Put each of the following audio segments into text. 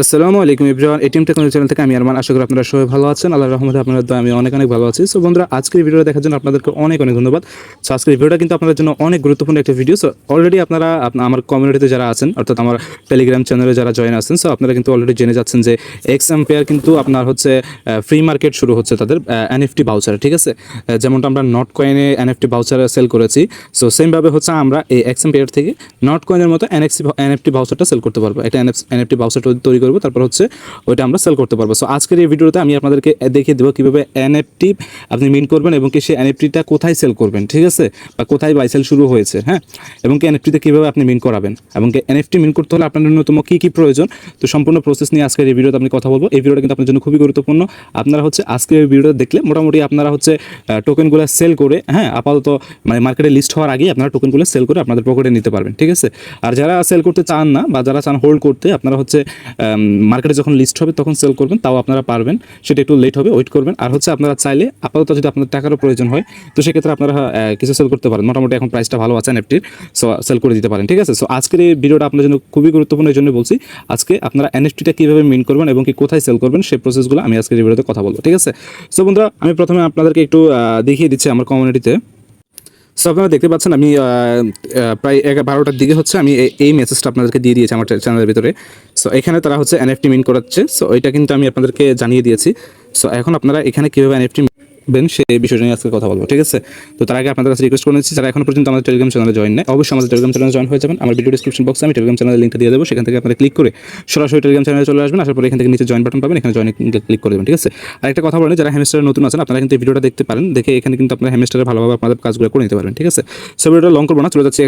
আসসালামু আলাইকুম Ibrahim, ATM technology channel থেকে আমি আরমান। আশা করি আপনারা সবাই ভালো আছেন। আল্লাহ রহমতে আপনাদের দোয়ায় আমি অনেক অনেক ভালো আছি। সো বন্ধুরা, আজকের ভিডিওটা দেখার জন্য আপনাদেরকে অনেক অনেক ধন্যবাদ। সো আজকের ভিডিওটা কিন্তু আপনাদের জন্য অনেক গুরুত্বপূর্ণ একটা ভিডিও। সো অলরেডি আপনারা আমার কমিউনিটিতে যারা আছেন, অর্থাৎ আমার টেলিগ্রাম চ্যানেলে যারা জয়েন আছেন, সো আপনারা কিন্তু অলরেডি জেনে যাচ্ছেন যে এক্স এম্পেয়ার কিন্তু আপনার হচ্ছে ফ্রি মার্কেট শুরু হচ্ছে তাদের এনএফটি বাউচার ঠিক আছে? যেমনটা আমরা নট কয়েনে এনএফটি বাউচার সেল করেছি। সো সেমভাবে হচ্ছে আমরা এই এক্স এম্পেয়ার থেকে নট কয়েনের মতো এনএক্সি এনএফটি বাউচারটা সেল করতে পারব। একটা এনএফটি বাউচার তৈরি করব, তারপর হচ্ছে ওইটা আমরা সেল করতে পারব। সো আজকের এই ভিডিওতে আমি আপনাদেরকে দেখিয়ে দেবো কীভাবে এনএফটি আপনি মিন করবেন এবং কি সেই এনএফটিটা কোথায় সেল করবেন, ঠিক আছে? বা কোথায় বাই সেল শুরু হয়েছে হ্যাঁ? এবং কি এনএফটিতে কীভাবে আপনি মিন করাবেন এবং কি এনএফটি মিন করতে হলে আপনার ন্যূনতম কী কী প্রয়োজন? তো সম্পূর্ণ প্রসেস নিয়ে আজকের এই ভিডিওতে আমি কথা বলব। এই ভিডিওটা কিন্তু আপনার জন্য খুবই গুরুত্বপূর্ণ। আপনারা হচ্ছে আজকের এই ভিডিওটা দেখলে মোটামুটি আপনারা হচ্ছে টোকেনগুলো সেল করে হ্যাঁ আপাতত মানে মার্কেটে লিস্ট হওয়ার আগেই আপনারা টোকেনগুলো সেল করে আপনাদের পকেটে নিতে পারবেন, ঠিক আছে? আর যারা সেল করতে চান না বা যারা চান হোল্ড করতে, আপনারা হচ্ছে মার্কেটে যখন লিস্ট হবে, তখন সেল করবেন, তাও আপনারা পারবেন। সেটা একটু লেট হবে ওয়েট করবেন। আর হচ্ছে আপনারা চাইলে আপাতত যদি আপনার টাকারও প্রয়োজন হয়, তো সেক্ষেত্রে আপনারা কিছু সেল করতে পারেন। মোটামুটি এখন প্রাইসটা ভালো আছে এনএফটির সো সেল করে দিতে পারেন, ঠিক আছে? সো আজকের এই ভিডিওটা আপনার জন্য খুবই গুরুত্বপূর্ণ, এই জন্য বলছি, আজকে আপনারা এনএফটিটা কীভাবে মিন করবেন এবং কি কোথায় সেল করবেন, সেই প্রসেসগুলো আমি আজকের ভিডিওতে কথা বলব, ঠিক আছে? সো বন্ধুরা, আমি প্রথমে আপনাদেরকে একটু দেখিয়ে দিচ্ছি আমার কমিউনিটিতে সো আপনারা দেখতে পাচ্ছেন, আমি প্রায় বারোটার দিকে হচ্ছে আমি এই- এই মেসেজটা আপনাদেরকে দিয়ে দিয়েছি আমার চ্যানেলের ভিতরে। সো এখানে তারা হচ্ছে এনএফটি মিন করাচ্ছে। সো এটা কিন্তু আমি আপনাদেরকে জানিয়ে দিয়েছি। সো এখন আপনারা এখানে কীভাবে এনএফটি বেন সেই বিষয়টা নিয়ে আজকে কথা বলব, ঠিক আছে? তো তার আগে আপনাদের কাছে রিকোয়েস্ট করে নিচ্ছি, যারা এখন পর্যন্ত আমাদের টেলিগ্রাম চ্যানেলে জয়েন নেই, অবশ্যই আমাদের টেলিগ্রাম চ্যানেলে জয়েন হয়ে যাবেন। আমার ভিডিও ডিসক্রিপশন বক্সে আমি টেলিগ্রাম চ্যানেলের লিঙ্কটা দিয়ে দেবো, সেখান থেকে আপনারা ক্লিক করে সরাসরি টেলিগ্রাম চ্যানেলে চলে আসবেন, আসার পরে এখান থেকে নিচে জয়েন বাটন পাবেন, এখানে জয়েন ক্লিক করে দেবেন, ঠিক আছে? আর একটা কথা বলেন যারা হেমিস্টারে নতুন আছেন, আপনারা কিন্তু ভিডিওটা দেখতে পারেন, দেখে এখানে কিন্তু আপনারা হেমিস্টারে ভালোভাবে আপনাদের কাজগুলো করে নিতে পারবেন, ঠিক আছে? সো ভিডিওটা লং করব না, চলে যাচ্ছে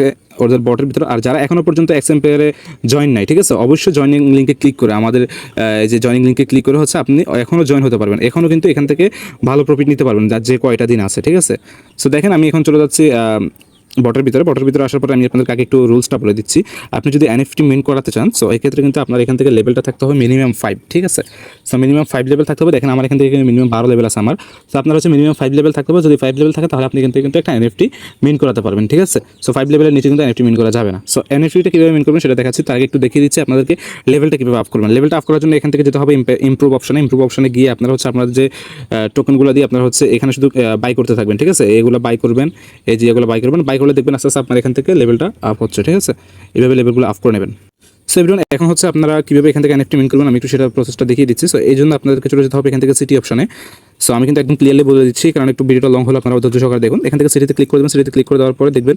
ওদের বটের ভিতরে। আর যারা এখনও পর্যন্ত এক্সএম পেয়ারে জয়েন নাই, ঠিক আছে? অবশ্যই জয়েনিং লিঙ্কে ক্লিক করে, আমাদের যে জয়েনিং লিঙ্কে ক্লিক করে হচ্ছে, আপনি এখনও জয়েন হতে পারবেন। এখনও কিন্তু এখান থেকে ভালো প্রফিট নিতে পারবেন যার যে কয়টা দিন আছে ঠিক আছে? সো দেখেন আমি এখন চলে যাচ্ছি বটের ভিতরে বটের ভিতরে আসার পরে আমি আপনাদের আগে একটু রুলসটা বলে দিচ্ছি। আপনি যদি এনএফটি মেন করাতে চান সো এই ক্ষেত্রে কিন্তু আপনার এখান থেকে লেভেলটা থাকতে হবে মিনিমাম ফাইভ ঠিক আছে? সো মিনিমাম ফাইভ লেভেল থাকতে হবে। দেখেন, আমার এখান থেকে মিনিমাম বারো লেভেল আছে আমার। তো আপনার হচ্ছে মিনিমাম ফাইভ লেভেল থাকতে হবে। যদি ফাইভ লেভেল থাকে, তাহলে আপনি কিন্তু কিন্তু একটা এনএফটি মিন করাতে পারবেন, ঠিক আছে? সো ফাইভ লেভেলের নিচে কিন্তু এনএফটি মিন করা যাবে না। সো এনএফটিটা কীভাবে মিন করবেন সেটা দেখাচ্ছি। তার একটু দেখিয়ে দিচ্ছি আপনাদেরকে লেভেলটা কীভাবে আপ করবেন। লেভেলটা আপ করার জন্য এখান থেকে যেতে হবে ইমপ্রুভ অপশনে ইমপ্রুভ অপশনে গিয়ে আপনারা হচ্ছে আপনার যে টোকেনগুলো দিয়ে আপনারা হচ্ছে এখানে শুধু বাই করতে থাকবেন, ঠিক আছে? এগুলো বাই করবেন। এই যে এগুলো বাই করবেন বাই করলে দেখবেন, আস্তে আস্তে আপনার এখান থেকে লেভেলটা আপ হচ্ছে, ঠিক আছে? এভাবে লেভেলগুলো আপ করে নেবেন। সো এভরিওয়ান এখন হচ্ছে আপনারা কীভাবে এখান থেকে এনএফটি মিন করবেন, আমি একটু সেটা প্রসেসটা দেখিয়ে দিচ্ছি। সো এই জন্য আপনাদেরকে চলে যেতে হবে এখান থেকে সিটি অপশনে সো আমি কিন্তু একদম ক্লিয়ারলি বলে দিচ্ছি, কারণ একটু ভিডিওটা লং হলে, আপনারা ধৈর্য সহকারে দেখুন। এখান থেকে সিটিতে ক্লিক করে দেবেন সিটিতে ক্লিক করে দেওয়ার পরে দেখবেন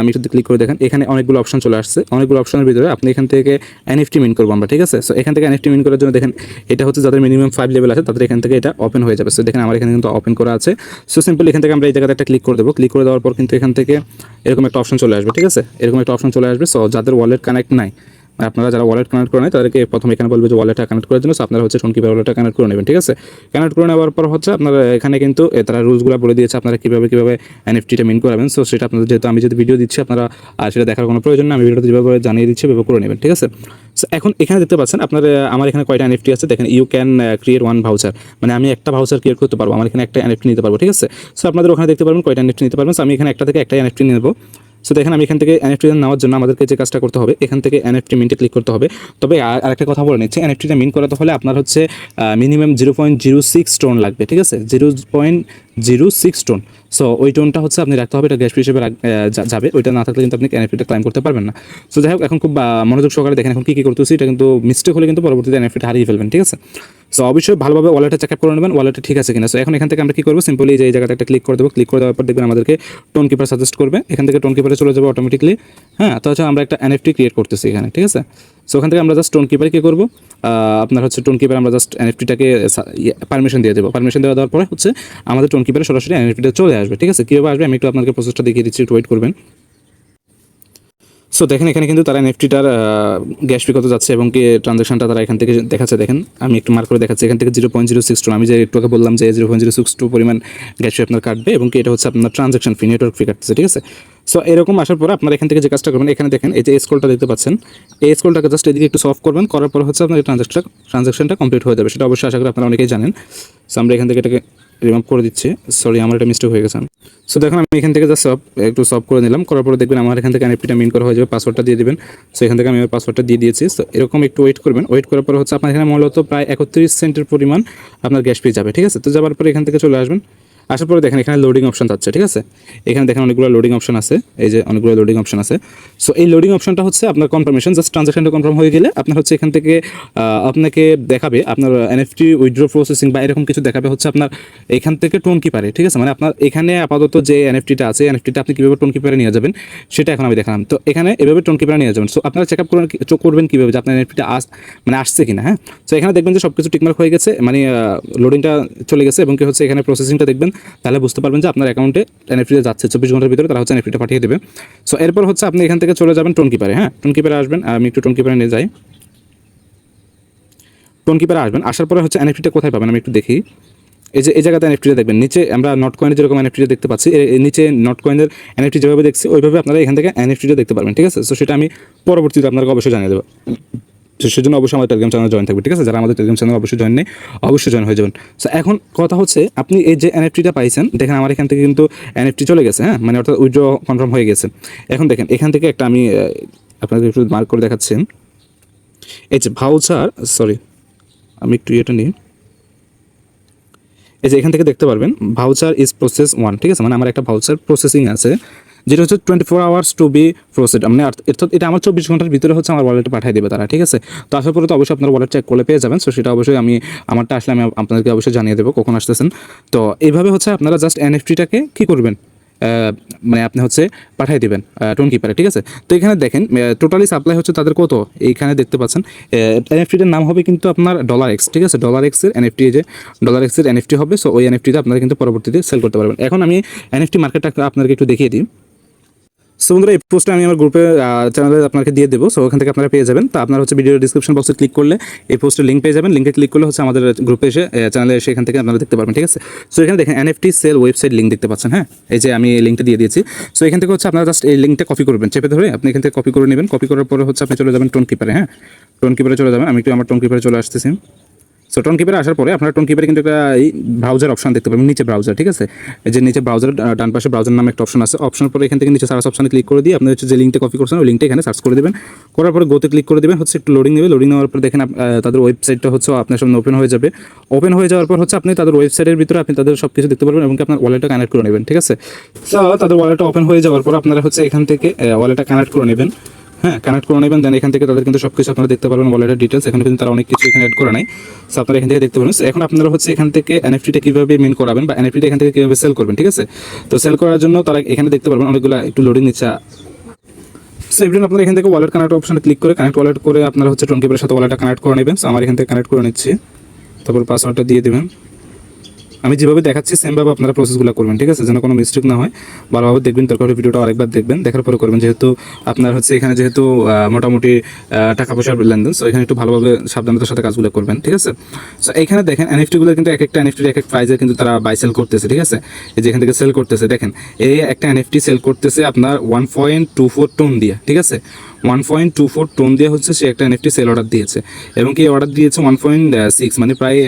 আমি একটু ক্লিক করে দেখেন। এখানে অনেকগুলো অপশন চলে আসছে। অনেকগুলো অপশনের ভিতরে আপনি এখান থেকে এনএফটি মিন করব আমরা, ঠিক আছে? সো এখান থেকে এনএফটি মিন করার জন্য দেখেন, এটা হচ্ছে যাদের মিনিমাম ফাইভ লেভেল আছে, তাদের এখান থেকে এটা ওপেন হয়ে যাবে। সো দেখেন আমার এখানে কিন্তু ওপেন করা আছে। সো সিম্পল এখান থেকে আমরা এই জায়গাতে একটা ক্লিক করে দেবো। ক্লিক করে দেওয়ার পর কিন্তু এখান থেকে এরকম একটা অপশন চলে আসবে, ঠিক আছে? এরকম একটা অপশন চলে আসবে। সো যাদের ওয়ালেট কানেক্ট নাই আপনারা যারা ওয়ালেট কানেক্ট করে নেয়, তাদেরকে প্রথমে এখানে বলবে যে ওয়ালেটটা কানেক্ট করার জন্য আপনারা হচ্ছে টোনকিপার ওয়ালেটটা কানেক্ট করে নেবেন, ঠিক আছে? কানেক্ট করে নেওয়ার পর হচ্ছে আপনারা এখানে কিন্তু তারা রুলসগুলো বলে দিয়েছে, আপনারা কীভাবে কীভাবে এনএফটিটা মিন করাবেন সো সেটা আপনাদের যেহেতু আমি যদি ভিডিও দিচ্ছি, আপনারা সেটা দেখার কোনো প্রয়োজন না আমি ভিডিওটা যেভাবে জানিয়ে দিচ্ছি সেভাবে করে নেবেন, ঠিক আছে? সো এখন এখানে দেখতে পাচ্ছেন, আপনার আমার এখানে কয়টা এনএফটি আছে, দেখেন you can create one voucher মানে আমি একটা ভাউচার ক্রিয়েট করতে পারব, আমার এখানে একটা এনএফটি নিতে পারব, ঠিক আছে? সো আপনাদের ওখানে দেখতে পারবেন কয়টা এনএফটি নিতে পারবেন সো আমি এখানে একটা থেকে একটা এনএফটি নেব। সো দেখেন আমি এখান থেকে এনএফটি নেওয়ার জন্য আমাদেরকে যে কাজটা করতে হবে, এখান থেকে এনএফটি মিনটে ক্লিক করতে হবে। তবে আর আরেকটা কথা বলে নিচ্ছি এনএফটিটা মিন করাতে হলে আপনার হচ্ছে minimum zero point zero six TON লাগবে, ঠিক আছে? Zero point zero six TON so ওই টোনটা হচ্ছে আপনি রাখতে হবে, এটা গ্যাস হিসেবে যাবে। ওইটা না থাকলে কিন্তু আপনি এনএফটিটা ক্লাইম করতে পারবেন না। সো যাই হোক, এখন খুব মনোযোগ সহকারে দেখেন এখন কী কী করতেছি, এটা কিন্তু মিস্টেক হলে কিন্তু পরবর্তীতে এনএফটিটা হারিয়ে ফেলবেন, ঠিক আছে? সো অবশ্যই ভালোভাবে ওয়ালেটটা চেক আপ করে নেবেন ওয়ালেটটা ঠিক আছে কিনা। সো এখন এখান থেকে আমরা কী করব? সিম্পলি যে এই জায়গাতে একটা ক্লিক করে দেবো ক্লিক করে দেওয়ার পর দেখবেন আমাদেরকে টোন কিপার সাজেস্ট করবে। এখান থেকে টোন কিপারে চলে যাবে অটোমেটিকলি হ্যাঁ তো হচ্ছে আমরা একটা এনএফটি ক্রিয়েট করতেছি এখানে, ঠিক আছে? সো ওখান থেকে আমরা জাস্ট টোন কিপারে কী করব? আপনার হচ্ছে টোন কিপার আমরা জাস্ট এনএফটিটাকে পারমিশন দিয়ে দেবো। পারমিশন দেওয়া দেওয়ার পরে হচ্ছে আমাদের টোন কিপারে সরাসরি এনএফটিটা চলে আসবে, ঠিক আছে? কীভাবে আসবে? আমি একটু আপনাকে প্রসেসটা দেখিয়ে দিচ্ছি, একটু ওয়েট করবেন। সো দেখেন, এখানে কিন্তু তারা এনএফটিটার গ্যাস কত যাচ্ছে এবং কি ট্রানজাকশনটা তারা এখান থেকে দেখাচ্ছে। দেখেন, আমি একটু মার্ক করে দেখাচ্ছি। এখান থেকে zero point zero six two আমি যে একটু আগে বললাম যে zero point zero six two পরিমাণ গ্যাস ফি আপনার কাটবে এবং কি এটা হচ্ছে আপনার ট্রানজাকশন ফি নেটওয়ার্ক ফি কাটতেছে, ঠিক আছে? সো এরকম আসার পর আপনার এখান থেকে যে কাজটা করবেন, এখানে দেখেন, এই যে স্কোলটা দেখতে পাচ্ছেন, এই স্কোলটাকে জাস্ট এদিকে একটু সলভ করবেন, করার পর হচ্ছে আপনার ট্রানজাকশনটা ট্রানজাকশনটা কমপ্লিট হয়ে যাবে। সেটা অবশ্যই আশা করি আপনারা অনেকেই জানেন। সো আমরা এখান থেকে এটাকে রিমুভ করে দিচ্ছি। সরি আমার এটা মিস্টেক হয়ে গেছে সো দেখুন, আমি এখান থেকে যা সব একটু সব করে নিলাম। করার পরে দেখবেন আমার এখান থেকে এনএফটিটা মিন করা হয়ে যাবে পাসওয়ার্ডটা দিয়ে দেবেন। সো এখান থেকে আমি আমার পাসওয়ার্ডটা দিয়ে দিয়েছি। সো এরকম একটু ওয়েট করবেন। ওয়েট করার পরে হচ্ছে আপনার এখানে মূলত প্রায় একত্রিশ সেন্টের পরিমাণ আপনার গ্যাস পেয়ে যাবে, ঠিক আছে? তো যাওয়ার পরে এখান থেকে চলে আসবেন। আসার পরে দেখেন, এখানে লোডিং অপশন যাচ্ছে ঠিক আছে? এখানে দেখেন অনেকগুলো লোডিং অপশন আছে, এই যে অনেকগুলো লোডিং অপশন আছে। সো এই লোডিং অপশনটা হচ্ছে আপনার কনফার্মেশন জাস্ট ট্রানজাকশনটা কনফার্ম হয়ে গেলে আপনার হচ্ছে এখান থেকে আপনাকে দেখাবে আপনার এনএফটি উইথড্র প্রসেসিং বা এরকম কিছু দেখাবে হচ্ছে আপনার এখান থেকে টোন কিপারে ঠিক আছে? মানে আপনার এখানে আপাতত যে এনএফটিটা আছে এনএফটিটা আপনি কীভাবে টোন কিপারে নিয়ে যাবেন, সেটা এখন আমি দেখালাম। তো এখানে এভাবে টোন কিপারে নিয়ে যাবেন। সো আপনারা চেক আপ করবেন চোখ করবেন কীভাবে যে আপনার এনএফটিটা আস মানে আসছে কিনা হ্যাঁ? তো এখানে দেখবেন যে সব কিছু টিকমার্ক হয়ে গেছে মানে লোডিংটা চলে গেছে এবং কি হচ্ছে, এখানে প্রসেসিংটা দেখবেন তাহলে বুঝতে পারবেন যে আপনার অ্যাকাউন্টে এনএফটিতে যাচ্ছে চব্বিশ ঘণ্টার ভিতরে, তারা হচ্ছে এনএফটিটা পাঠিয়ে দেবে। সো এরপর হচ্ছে আপনি এখান থেকে চলে যাবেন টোন কিপারে হ্যাঁ? টোন কিপারে আসবেন, আমি একটু টোন কিপারে নিয়ে যাই। টোন কিপারে আসবেন, আসার পরে হচ্ছে এনএফটিটা কোথায় পাবেন আমি একটু দেখি। এই যে, এই জায়গাতে এনএফটিটা দেখবেন, নিচে আমরা নট কয়েনের যেরকম এনএফটিটা দেখতে পাচ্ছি নিচে নট কয়েনের এনএফটি যেভাবে দেখছি, ওইভাবে আপনারা এখান থেকে এনএফটিটা দেখতে পারবেন, ঠিক আছে? সো সেটা আমি পরবর্তীতে আপনাকে অবশ্যই জানিয়ে দেবো। সেজন্য অবশ্যই আমাদের টেলিগ্রাম চ্যানেল জয়েন থাকবে, ঠিক আছে? যারা আমাদের টেলিগ্রাম চ্যানেল অবশ্যই জয়েন নেই, অবশ্যই জয়েন হয়ে যাবেন। সো এখন কথা হচ্ছে, আপনি এই যে এনএফটিটা পাইছেন, দেখেন আমার এখান থেকে কিন্তু এনএফটি চলে গেছে হ্যাঁ? মানে অর্থাৎ উইড্র কনফার্ম হয়ে গেছে। এখন দেখেন, এখান থেকে একটা আমি আপনাদের একটু মার্ক করে দেখাচ্ছি। এই যে ভাউচার সরি আমি একটু এটা নিই। এই যে এখান থেকে দেখতে পারবেন ভাউচার ইজ প্রসেস ওয়ান ঠিক আছে? মানে আমার একটা ভাউচার প্রসেসিং আছে। যেটা হচ্ছে twenty four hours to be proceed মানে অর্থ- অর্থাৎ এটা আমার চব্বিশ ঘণ্টার ভিতরে হচ্ছে আমার ওয়ালেটে পাঠিয়ে দেবে তারা, ঠিক আছে? তো আসার পরে তো অবশ্যই আপনার ওয়ালেট চেক করলে পেয়ে যাবেন। সো সেটা অবশ্যই আমি, আমারটা আসলে আমি আপনাদেরকে অবশ্যই জানিয়ে দেবো কখন আসতেছেন। তো এইভাবে হচ্ছে আপনারা জাস্ট এনএফটিটাকে কী করবেন? মানে আপনি হচ্ছে পাঠিয়ে দেবেন টোন কিপারে ঠিক আছে? তো এখানে দেখেন টোটালি সাপ্লাই হচ্ছে তাদের কত? এইখানে দেখতে পাচ্ছেন এনএফটিটার নাম হবে কিন্তু আপনার ডলার এক্স ঠিক আছে? ডলার এক্সের এনএফটি যে ডলার এক্সের এনএফটি হবে। সো ওই এনএফটিতে আপনারা কিন্তু পরবর্তীতে সেল করতে পারবেন। এখন আমি এনএফটি মার্কেটটা আপনাদেরকে একটু দেখিয়ে দিই। সো বন্ধুরা, এই পোস্টটা আমি আমার গ্রুপে চ্যানেলে আপনাকে দিয়ে দেবো। সো ওখান থেকে আপনারা পেয়ে যাবেন। তো আপনারা হচ্ছে ভিডিও ডিসক্রিপশন বক্সে ক্লিক করলে এই পোস্টের লিঙ্ক পেয়ে যাবেন। লিঙ্কে ক্লিক করলে হচ্ছে আমাদের গ্রুপে এসে চ্যানেলে এসে এখান থেকে আপনারা দেখতে পারবেন, ঠিক আছে? সো এখানে দেখেন এনএফটি সেল ওয়েবসাইট লিঙ্ক দেখতে পাচ্ছেন হ্যাঁ? এই যে আমি এই লিঙ্কটা দিয়ে দিয়েছি। সো এখান থেকে হচ্ছে আপনারা জাস্ট এই লিঙ্কটা কপি করবেন, চেপে ধরে আপনি এখান থেকে কপি করে নেবেন। কপি করার পরে হচ্ছে আপনি চলে যাবেন টোন কিপারে হ্যাঁ? টোন কিপারে চলে যাবেন। আমি একটু আমার টোন কিপারে চলে আসতেছি। সো টোন কিপারে আসার পরে আপনার টোন কিপারে কিন্তু একটা এই ব্রাউজার অপশন দেখতে পাবেন, নিচে ব্রাউজার ঠিক আছে? যে নিচে ব্রাউজার ডান পাশে ব্রাউজার নামে একটা অপশন আছে। অপশনের পরে এখান থেকে নিচে সার্চ অপশনে ক্লিক করে দিয়ে আপনি হচ্ছে যে লিঙ্কটা কপি করছেন, ওই লিঙ্কটা এখানে সার্চ করে দেবেন। করার পরে গোতে ক্লিক করে দেবেন, হচ্ছে একটু লোডিং নেবে। লোডিং নেওয়ার পর দেখেন তাদের ওয়েবসাইটটা হচ্ছে আপনার সামনে ওপেন হয়ে যাবে। ওপেন হয়ে যাওয়ার পর হচ্ছে আপনি তাদের ওয়েবসাইটের ভিতরে আপনি তাদের সব কিছু দেখতে পারবেন এবং আপনার ওয়ালেটটা কানেক্ট করে নেবেন, ঠিক আছে? তো তাদের ওয়ালেটটা ওপেন হয়ে যাওয়ার পর আপনারা হচ্ছে এখান থেকে ওয়ালেটটা কানেক্ট করে নেবেন। হ্যাঁ কানেক্ট করে নেবেন দেন এখান থেকে তাদের কিন্তু সব কিছু আপনারা দেখতে পারবেন ওয়ালেটের ডিটেলস এখানে কিন্তু তারা অনেক কিছু এখানে অ্যাড করে নাই সো আপনারা এখান থেকে দেখতে পারবেন এখন আপনারা হচ্ছে এখান থেকে এনএফটিটা কীভাবে মেন করাবেন বা এনএফটিটা এখান থেকে কীভাবে সেল করবেন ঠিক আছে? তো সেল করার জন্য তারা এখানে দেখতে পারবেন অনেকগুলো একটু লোডিং নিচ্ছে। সো এভরিন আপনারা এখান থেকে ওয়ালেট কানেক্ট অপশনে ক্লিক করে কানেক্ট ওয়ালেট করে আপনারা হচ্ছে টোনকিপের সাথে ওয়ালেটটা কানেক্ট করে নেবেন। So, আমার এখান থেকে কানেক্ট করে নিচ্ছি। তারপর পাসওয়ার্ডটা দিয়ে দেবেন। আমি যেভাবে দেখাচ্ছি সেমভাবে আপনারা প্রসেসগুলো করবেন, ঠিক আছে? যেন কোনো মিস্টেক না হয়। ভালোভাবে দেখবেন হলে ভিডিওটা আরেকবার দেখবেন, দেখার পরে করবেন। যেহেতু আপনার হচ্ছে এখানে যেহেতু মোটামুটি টাকা পয়সার লেনদেন সো এখানে একটু ভালোভাবে সাবধানতার সাথে কাজগুলো করবেন, ঠিক আছে? সো এখানে দেখেন এনএফটিগুলো কিন্তু এক একটা এনএফটির এক এক প্রাইজে কিন্তু তারা বাই সেল করতেছে, ঠিক আছে? এই যে এখান থেকে সেল করতেছে, দেখেন, এই একটা এনএফটি সেল করতেছে আপনার one point two four TON দিয়ে, ঠিক আছে? One point two four TON দিয়ে হচ্ছে সে একটা এনএফটি সেল অর্ডার দিয়েছে। এবং কি অর্ডার দিয়েছে? ওয়ান পয়েন্ট সিক্স মানে প্রায়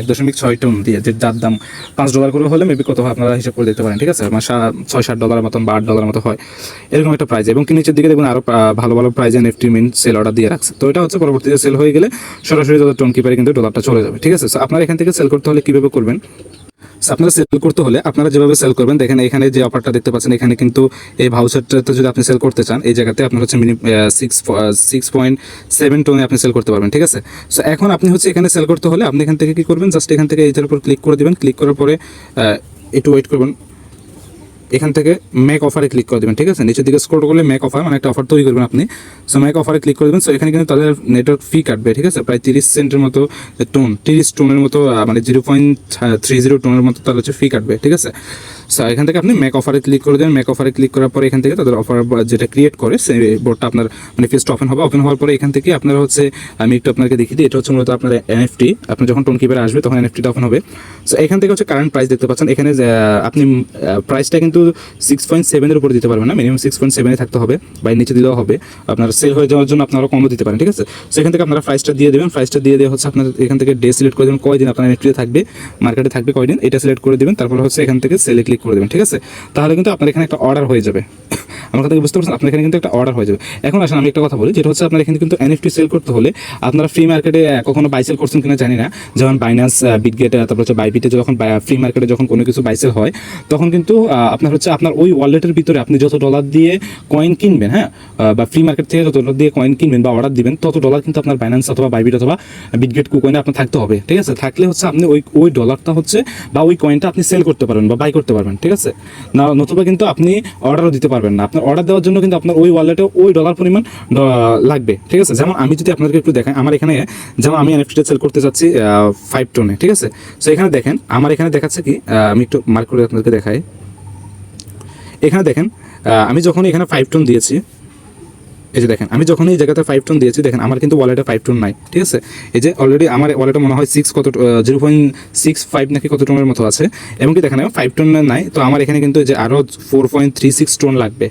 এক দশমিক ছয় টন দিয়ে যার দাম পাঁচ ডলার করে হলে মেবি কত হয় আপনারা হিসাব করে দিতে পারেন, ঠিক আছে? মানে ছয়, সাত ডলার মতন বা আট ডলার মতো হয়। এরকম একটা প্রাইজ এবং নিচের দিকে দেখুন আরও ভালো ভালো প্রাইজে নেফটি মিন সেল অর্ডার দিয়ে রাখছে। তো এটা হচ্ছে পরবর্তীতে সেল হয়ে গেলে সরাসরি তাদের টন কিপারে কিন্তু ডলারটা চলে যাবে, ঠিক আছে? আপনারা এখান থেকে সেল করতে হলে কীভাবে করবেন? আপনারা সেল করতে হলে আপনারা যেভাবে সেল করবেন, দেখেন এখানে যে অফারটা দেখতে পাচ্ছেন, এখানে কিন্তু এই ভাউচারটাতে যদি আপনি সেল করতে চান, এই জায়গাতে আপনার হচ্ছে mini six six point seven টোনে আপনি সেল করতে পারবেন, ঠিক আছে? সো এখন আপনি হচ্ছে এখানে সেল করতে হলে আপনি এখান থেকে কি করবেন? জাস্ট এখান থেকে এইটার উপর ক্লিক করে দেবেন। ক্লিক করার পরে একটু ওয়েট করবেন। এখান থেকে মেক অফারে ক্লিক করে দেবেন, ঠিক আছে? নিচের দিকে স্কোর করলে মেক অফার মানে একটা অফার তৈরি করবেন আপনি। সো মেক অফারে ক্লিক করে দেবেন। সো এখানে কিন্তু তাদের নেটওয়ার্ক ফি কাটবে, ঠিক আছে? প্রায় তিরিশ সেন্টের মতো টোন তিরিশ টোনের মতো মানে জিরো পয়েন্ট থ্রি জিরো টোনের মতো তাদের হচ্ছে ফি কাটবে, ঠিক আছে? সো এখান থেকে আপনি ম্যাক অফারে ক্লিক করে দেবেন ম্যাক অফারে ক্লিক করার পরে এখান থেকে তাদের অফার যেটা ক্রিয়েট করে সেই বোর্ডটা আপনার মানে ফেসটা ওপেন হবে। ওপেন হওয়ার পরে এখান থেকে আপনারা হচ্ছে, আমি একটু আপনাকে দেখিয়ে দিই, এটা হচ্ছে মূলত আপনার এনএফটি আপনি যখন টোন কিপারে আসবে, তখন এনএফটিটা ওপেন হবে। সো এখান থেকে হচ্ছে কারেন্ট প্রাইস দেখতে পাচ্ছেন। এখানে আপনি প্রাইসটা কিন্তু সিক্স পয়েন্ট সেভেনের উপরে দিতে পারবেন না। মিনিমাম সিক্স পয়েন্ট সেভেনে থাকতে হবে বা নিচে দিলেও হবে। আপনার সেল হয়ে যাওয়ার জন্য আপনারা কমও দিতে পারেন, ঠিক আছে? সেখান থেকে আপনারা প্রাইসটা দিয়ে দেবেন। প্রাইসটা দিয়ে দেওয়া হচ্ছে আপনার, এখান থেকে ডে সিলেক্ট করে দেবেন। কয়দিন আপনার এনএফটিতে থাকবে? মার্কেটে থাকবে কয়দিন? এটা সিলেক্ট করে দেবেন। তারপর হচ্ছে এখান থেকে সেলে ক্লিক করে দেবেন ঠিক আছে? তাহলে কিন্তু আপনার এখানে একটা অর্ডার হয়ে যাবে। আমার কথা বুঝতে পারছেন? আপনার এখানে কিন্তু একটা অর্ডার হয়ে যাবে। এখন আসেন, আমি একটা কথা বলি, যেটা হচ্ছে আপনার এখানে কিন্তু এনএফটি সেল করতে হলে আপনারা ফ্রি মার্কেটে কখনো বাই সেল করছেন কিনা জানি না। যেমন বাইনান্স বিটগেট তারপর হচ্ছে বাইবিটে যখন ফ্রি মার্কেটে যখন কোনো কিছু বাইসেল হয়, তখন কিন্তু আপনার হচ্ছে আপনার ওই ওয়ালেটের ভিতরে আপনি যত ডলার দিয়ে কয়েন কিনবেন হ্যাঁ বা ফ্রি মার্কেট থেকে যত ডলার দিয়ে কয়েন কিনবেন বা অর্ডার দিবেন, তত ডলার কিন্তু আপনার বাইন্যান্স অথবা বাইবিট অথবা বিটগেট কুকয়েনে আপনার থাকতে হবে। ঠিক আছে? থাকলে হচ্ছে আপনি ওই ওই ডলারটা হচ্ছে বা ওই কয়েনটা আপনি সেল করতে পারবেন বা বাই করতে পারবেন। ঠিক আছে? না, নতুবা কিন্তু আপনি অর্ডারও দিতে পারবেন না। আপনার অর্ডার দেওয়ার জন্য কিন্তু আপনার ওই ওয়ালেটে ওই ডলার পরিমাণ লাগবে। ঠিক আছে? যেমন আমি যদি আপনাদেরকে একটু দেখাই, আমার এখানে, যেমন আমি এনএফটিটা সেল করতে চাচ্ছি ফাইভ টোনে ঠিক আছে? সো এখানে দেখেন, আমার এখানে দেখাচ্ছে কি আমি একটু মার্ক করে আপনাদেরকে দেখাই। এখানে দেখেন আমি যখন এখানে ফাইভ টোন দিয়েছি, এই যে দেখেন, আমি যখন এই জায়গাতে ফাইভ টোন দিয়েছি, দেখেন, আমার কিন্তু ওয়ালেটে ফাইভ টোন নাই, ঠিক আছে? এই যে অলরেডি আমার ওয়ালেটে মনে হয় সিক্স কত জিরো পয়েন্ট সিক্স ফাইভ নাকি কত টোনের মতো আছে। এবং কি দেখেন ফাইভ টোন নাই, তো আমার এখানে কিন্তু এই যে আরও four point three six TON লাগবে।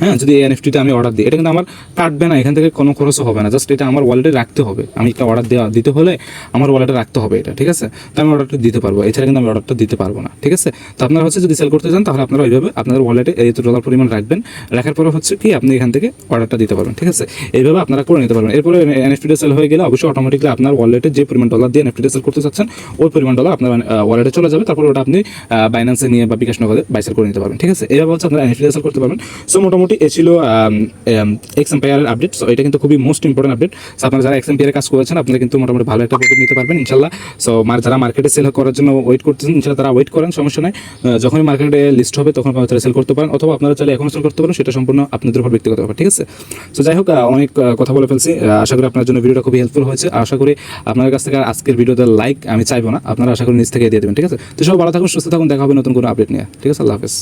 হ্যাঁ যদি এই এনএফটিটা আমি অর্ডার দিই, এটা কিন্তু আমার কাটবে না, এখান থেকে কোনো খরচও হবে না জাস্ট এটা আমার ওয়ালেটে রাখতে হবে। আমি একটা অর্ডার দেওয়া দিতে হলে আমার ওয়ালেটে রাখতে হবে এটা, ঠিক আছে? তো আমি অর্ডারটা দিতে পারব, এছাড়া কিন্তু আমি অর্ডারটা দিতে পারব না, ঠিক আছে? তো আপনারা হচ্ছে যদি সেল করতে চান, তাহলে আপনারা ওইভাবে আপনাদের ওয়ালেটে এই তো ডলার পরিমাণ রাখবেন, রাখার পরে হচ্ছে কি আপনি এখান থেকে অর্ডারটা দিতে পারবেন, ঠিক আছে? এইভাবে আপনারা করে নিতে পারবেন। এরপরে এনএফটিটা সেল হয়ে গেলে অবশ্যই অটোমেটিকলি আপনার ওয়ালেটে যে পরিমাণ ডলার দিয়ে এনএফটিটা সেল করতে চাচ্ছেন, ওই পরিমাণ ডলার আপনার ওয়ালেটে চলে যাবে, তারপর ওটা আপনি বাইন্যান্সে নিয়ে বা বিকাশ নগদে বাইসেল করে নিতে পারবেন, ঠিক আছে? এইভাবে হচ্ছে আপনারা এনএফটিটা সেল করতে পারবেন। সো মোটামুটি এ ছিল এক্স এম্পায়ারের আপডেট সো এটা কিন্তু খুবই মোস্ট ইম্পর্টেন্ট আপডেট সো আপনারা যারা এক্স এম্পায়ারে কাজ করেছেন, আপনারা কিন্তু মোটামুটি ভালো একটা প্রফিট নিতে পারবেন, ইনশাল্লাহ। সো যারা মার্কেটে সেল করার জন্য ওয়েট করতেছেন, ইনশাল্লাহ তারা ওয়েট করেন, সমস্যা নাই। যখনই মার্কেটে লিস্ট হবে, তখন আপনারা সেল করতে পারেন, অথবা আপনারা চাইলে এখন সেল করতে পারেন, সেটা সম্পূর্ণ আপনাদের উপর ব্যক্তিগত ব্যাপার, ঠিক আছে? সো যাই হোক অনেক কথা বলে ফেলছি। আশা করি আপনার জন্য ভিডিওটা খুবই হেল্পফুল হয়েছে। আশা করি আপনার কাছ থেকে আজকের ভিডিওতে লাইক আমি চাইব না। আপনারা আশা করি নিজ থেকে দিয়ে দেবেন, ঠিক আছে? তো সব ভালো থাকুন, সুস্থ থাকুন, দেখা হবে নতুন কোনো আপডেট নিয়ে। ঠিক আছে? আল্লাহ হাফেজ।